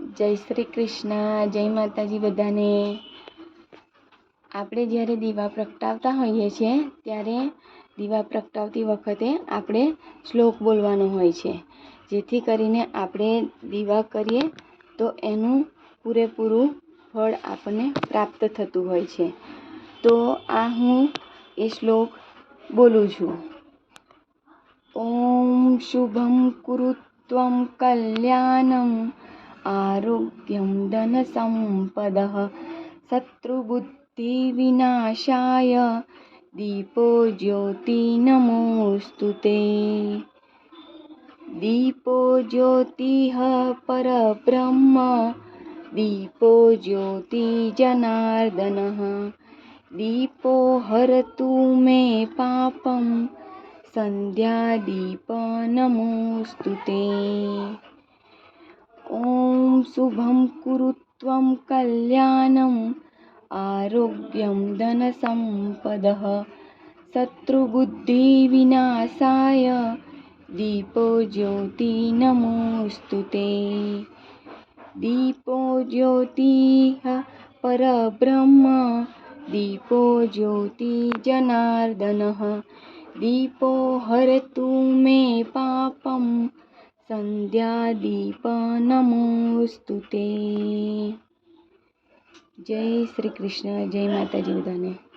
જય શ્રી કૃષ્ણ, જય માતાજી બધાને. આપણે જ્યારે દીવા પ્રગટાવતા હોઈએ છીએ, ત્યારે દીવા પ્રગટાવતી વખતે આપણે શ્લોક બોલવાનો હોય છે. જેથી કરીને આપણે દીવા કરીએ, તો એનું પૂરેપૂરું ફળ આપણને પ્રાપ્ત થતું હોય છે. તો આ હું એ શ્લોક બોલું છું. ઓમ શુભમ કુરુત્વમ કલ્યાણમ आरोग्यं शत्रुबुद्धि शत्रुबुद्धिविनाशाय दीपो ज्योतिर्नमोऽस्तु ते। दीपो ज्योतिः परब्रह्म, दीपो ज्योतिजनार्दनः दीपो हरतु मे पापं सन्ध्यादीप नमोऽस्तु ते। ॐ ॐ कुरु त्वं कल्याणम्, आरोग्यं धनसम्पदः, शत्रुबुद्धिविनाशाय, दीपो ज्योति नमोऽस्तु ते। दीपो ज्योतिः परब्रह्म, दीपो ज्योतिजनार्दनः दीपो हरतु मे पापम् संध्यादीप नमोस्तु ते। जय श्री कृष्ण जय माता जी बधाने।